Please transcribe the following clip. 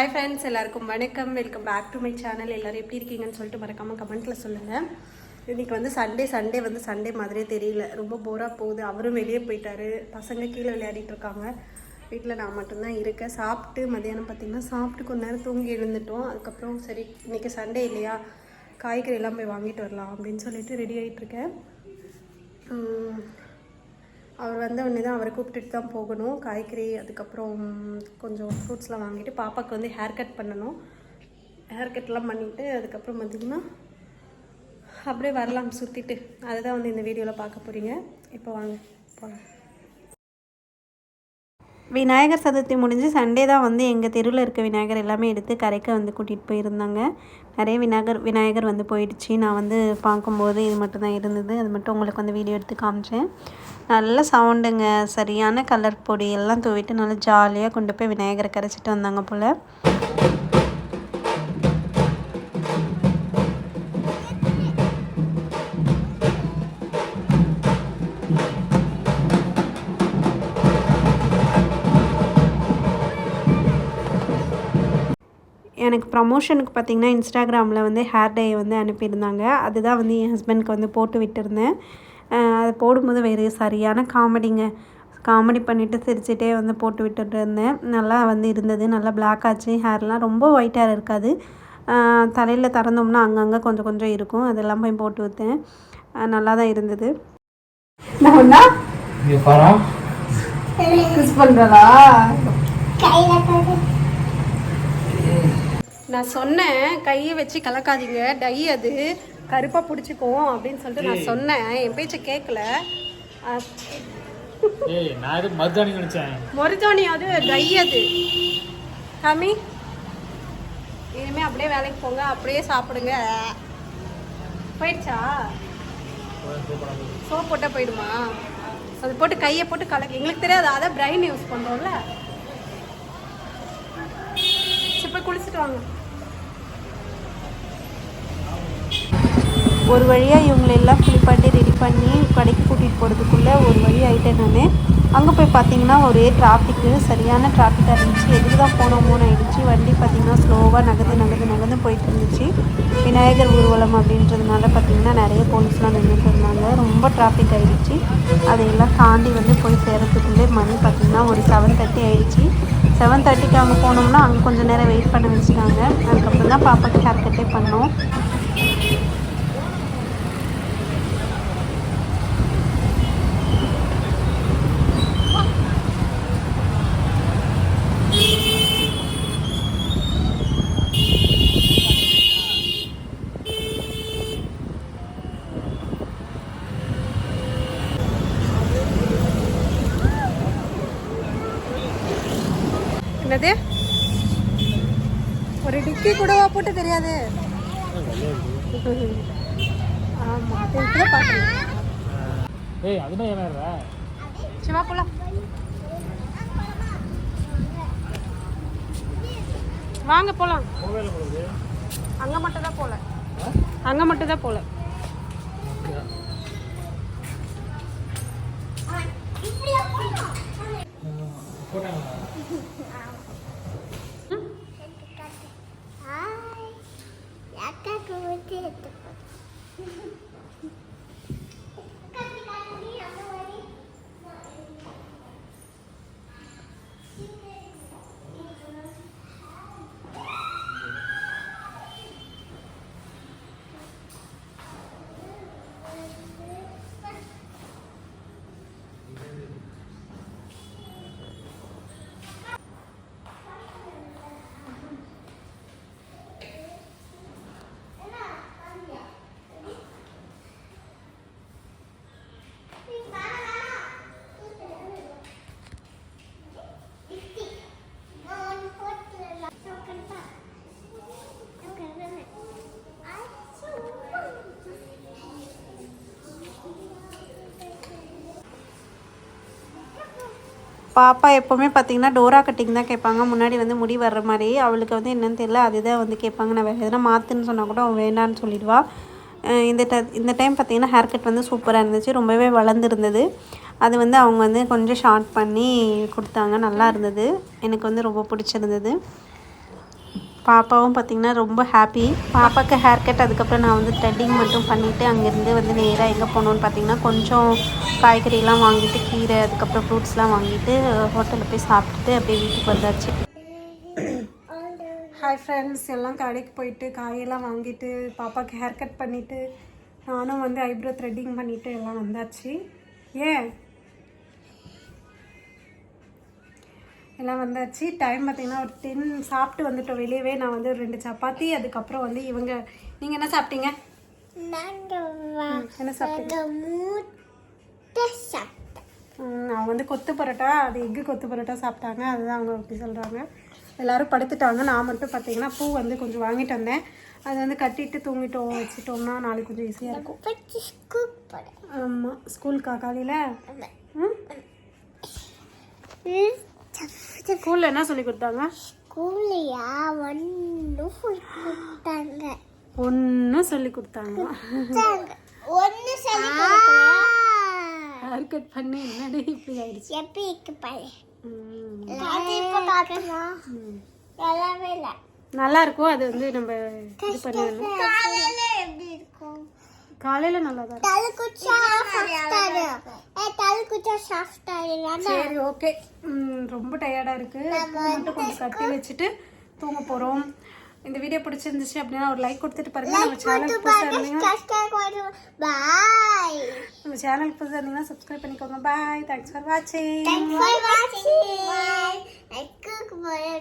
Hi friends எல்லாருக்கும் வணக்கம். Welcome back to my channel எல்லோரும் எப்படி இருக்கீங்கன்னு சொல்லிட்டு மறக்காமல் கமெண்ட்டில் சொல்லுங்கள் இன்றைக்கி வந்து சண்டே சண்டே வந்து சண்டே மாதிரியே தெரியல. ரொம்ப போராக போகுது. அவரும் வெளியே போயிட்டாரு. பசங்க கீழே விளையாடிட்டு இருக்காங்க. வீட்டில் நான் மட்டும்தான் இருக்கேன். சாப்பிட்டு மதியானம் பார்த்திங்கன்னா சாப்பிட்டு கொஞ்ச நேரம் தூங்கி எழுந்துட்டோம். அதுக்கப்புறம் சரி இன்றைக்கி சண்டே இல்லையா? காய்கறி எல்லாம் போய் வாங்கிட்டு வரலாம் அப்படின்னு சொல்லிட்டு ரெடி ஆகிட்டுருக்கேன் அவர் வந்த உடனே தான் அவரை கூப்பிட்டுட்டு தான் போகணும். காய்கறி அதுக்கப்புறம் கொஞ்சம் ஃப்ரூட்ஸ்லாம் வாங்கிட்டு பாப்பாவுக்கு வந்து ஹேர் கட் பண்ணணும். ஹேர் கட்லாம் பண்ணிவிட்டு அதுக்கப்புறம் பார்த்திங்கன்னா அப்படியே வரலாம் சுற்றிட்டு அதுதான் வந்து இந்த வீடியோவில் பார்க்க போகிறீங்க இப்போ வாங்க போகலாம் விநாயகர் சதுர்த்தி முடிஞ்சு சண்டே தான் வந்து எங்கள் தெருவில் இருக்க விநாயகர் எல்லாமே எடுத்து கரைக்க வந்து கூட்டிகிட்டு போயிருந்தாங்க. நிறைய விநாயகர் விநாயகர் வந்து போயிடுச்சு. நான் வந்து பார்க்கும்போது இது மட்டும் தான் இருந்தது. அது மட்டும் உங்களுக்கு வந்து வீடியோ எடுத்து காமிச்சேன். நல்ல சவுண்டுங்க. சரியான கலர் பொடி எல்லாம் தூவிட்டு நல்லா ஜாலியாக கொண்டு போய் விநாயகரை கரைச்சிட்டு வந்தாங்க போல். எனக்கு ப்ரமோஷனுக்கு பார்த்தீங்கன்னா இன்ஸ்டாகிராமில் வந்து ஹேர் டே வந்து அனுப்பியிருந்தாங்க. அதுதான் வந்து என் ஹஸ்பண்ட்க்கு வந்து போட்டு விட்டுருந்தேன். அது போடும்போது வேறு சரியான காமெடிங்க. காமெடி பண்ணிவிட்டு சிரிச்சிட்டே வந்து போட்டு விட்டுட்டு இருந்தேன். நல்லா வந்து இருந்தது. நல்லா பிளாக் ஆச்சு. ஹேர்லாம் ரொம்ப ஒயிட் ஹேர் இருக்காது. தலையில் திறந்தோம்னா அங்கங்கே கொஞ்சம் கொஞ்சம் இருக்கும். அதெல்லாம் போய் போட்டு விட்டேன். நல்லா தான் இருந்தது. நான் சொன்னேன் கையை வச்சு கலக்காதீங்க. டை அது. கருப்பாக பிடிச்சிக்கும் அப்படின்னு சொல்லிட்டு நான் சொன்னேன். என் பேச்சை கேட்கல மருதாணி அது டை அது. காமி இனிமே அப்படியே வேலைக்கு போங்க. அப்படியே சாப்பிடுங்க. போயிடுச்சா? சோப் போட்டால் போயிடுமா? அது போட்டு கையை போட்டு கலக்கு. எங்களுக்கு தெரியாது. அதான் பிரைன் யூஸ் பண்ணுறோம்ல போய் குளிச்சுட்டு வாங்க. ஒரு வழியாக இவங்களை எல்லாம் குளிப்பாட்டி ரெடி பண்ணி கடைக்கு கூட்டிகிட்டு போகிறதுக்குள்ளே ஒரு வழி ஆகிட்டேன் நான். அங்கே போய் பார்த்தீங்கன்னா ஒரே டிராஃபிக்கு சரியான டிராஃபிக்காக இருந்துச்சு. எதுக்கு தான் போனோமோன்னு ஆயிடுச்சு. வண்டி பார்த்தீங்கன்னா ஸ்லோவாக நகர்ந்து நகர்ந்து நகர்ந்து போயிட்டு இருந்துச்சு. விநாயகர் ஊர்வலம் அப்படின்றதுனால பார்த்தீங்கன்னா நிறைய போலீஸ்லாம் நின்றுட்டு இருந்தாங்க. ரொம்ப டிராஃபிக் ஆகிடுச்சு அதையெல்லாம் தாண்டி வந்து போய் சேரத்துக்குள்ளே மணி பார்த்திங்கன்னா ஒரு செவன் தேர்ட்டி ஆகிடுச்சு செவன் தேர்ட்டிக்கு அங்கே போனோம்னா அங்கே கொஞ்சம் நேரம் வெயிட் பண்ண வச்சுட்டாங்க. அதுக்கப்புறம் தான் பாப்பாக்கு ஹேர் கட்டே பண்ணோம். என்னது? ஒரு டிக்கி கூடவா போட்டு தெரியாது. ஆமா ஏய் அதுதான் ஏன்னா சிவா போலாம். வாங்க போலாம். அங்க மட்டும் தான் போல அங்க மட்டும் தான் போல Ouch. பாப்பா எப்போவுமே பார்த்தீங்கன்னா டோரா கட்டிங் தான் கேட்பாங்க. முன்னாடி வந்து முடி வர்ற மாதிரி. அவளுக்கு வந்து என்னென்னு தெரியல. அதுதான் வந்து கேட்பாங்க. நான் வேறு எதனா மாற்றுன்னு சொன்னால் கூட அவள் வேண்டான்னு சொல்லிடுவாள் இந்த ட இந்த டைம் பார்த்தீங்கன்னா ஹேர் கட் வந்து சூப்பராக இருந்துச்சு. ரொம்பவே வளர்ந்துருந்தது. அது வந்து அவங்க வந்து கொஞ்சம் ஷார்ட் பண்ணி கொடுத்தாங்க. நல்லா இருந்தது. எனக்கு வந்து ரொம்ப பிடிச்சிருந்தது. பாப்பாவும் பார்த்திங்கன்னா ரொம்ப ஹாப்பி பாப்பாவுக்கு ஹேர் கட் அதுக்கப்புறம் நான் வந்து த்ரெட்டிங் மட்டும் பண்ணிவிட்டு அங்கேருந்து வந்து நேராக எங்கே போகணுன்னு பார்த்தீங்கன்னா கொஞ்சம் காய்கறிலாம் வாங்கிட்டு கீரை அதுக்கப்புறம் ஃப்ரூட்ஸ்லாம் வாங்கிட்டு ஹோட்டலில் போய் சாப்பிட்டுட்டு அப்படியே வீட்டுக்கு வந்தாச்சு. ஹாய் ஃப்ரெண்ட்ஸ் எல்லாம் கடைக்கு போயிட்டு காயெல்லாம் வாங்கிட்டு பாப்பாவுக்கு ஹேர் கட் பண்ணிவிட்டு நானும் வந்து ஐப்ரோ த்ரெட்டிங் பண்ணிவிட்டு எல்லாம் வந்தாச்சு. ஏன்? எல்லாம் வந்தாச்சு. டைம் பார்த்தீங்கன்னா ஒரு டென் சாப்பிட்டு வந்துட்டோம். வெளியவே நான் வந்து ஒரு ரெண்டு சப்பாத்தி அதுக்கப்புறம் வந்து இவங்க நீங்கள் என்ன சாப்பிட்டீங்க? என்ன சாப்பிட்டீங்க? அவங்க வந்து கொத்து பரோட்டா அது எக்கு கொத்து பரோட்டா சாப்பிட்டாங்க. அதுதான் அவங்க அப்படி சொல்கிறாங்க எல்லாரும் படுத்துட்டாங்க. நான் மட்டும் பார்த்தீங்கன்னா பூ வந்து கொஞ்சம் வாங்கிட்டு வந்தேன். அது வந்து கட்டிட்டு தூங்கிட்டோம் வச்சுட்டோம்னா நாளைக்கு கொஞ்சம் ஈஸியாக இருக்கும். ஆமாம் ஸ்கூலுக்கா? காலையில்? ம். ஸ்கூலில் என்ன சொல்லி கொடுத்தாங்க? ஸ்கூல்லையா? ஒன்றும் கொடுத்தாங்க. ஒன்றும் சொல்லி கொடுத்தாங்க. ஒன்று சொல்லி ஹேர் கட் பண்ணி என்னடி இப்படி ஆயிடுச்சு? எப்படி இருக்கு பாரு. எல்லாமே இல்லை. நல்லா இருக்கும் அது வந்து நம்ம இது பண்ணணும். காலையில் நல்லா தான்? சரி ஓகே ரொம்ப டயர்டாக இருக்குது மட்டும் கொஞ்சம் கட்டி வச்சுட்டு தூங்க போகிறோம் இந்த வீடியோ பிடிச்சிருந்துச்சு அப்படின்னா ஒரு லைக் கொடுத்துட்டு பாருங்க. நம்ம சேனலுக்கு புதுசாக இருந்தீங்கன்னா பாய் நம்ம சேனலுக்கு புதுசாக இருந்தீங்கன்னா சப்ஸ்கிரைப் பண்ணிக்கோங்க. பாய் தேங்க்ஸ் ஃபார் வாட்சிங் for watching. Bye. I cook for you.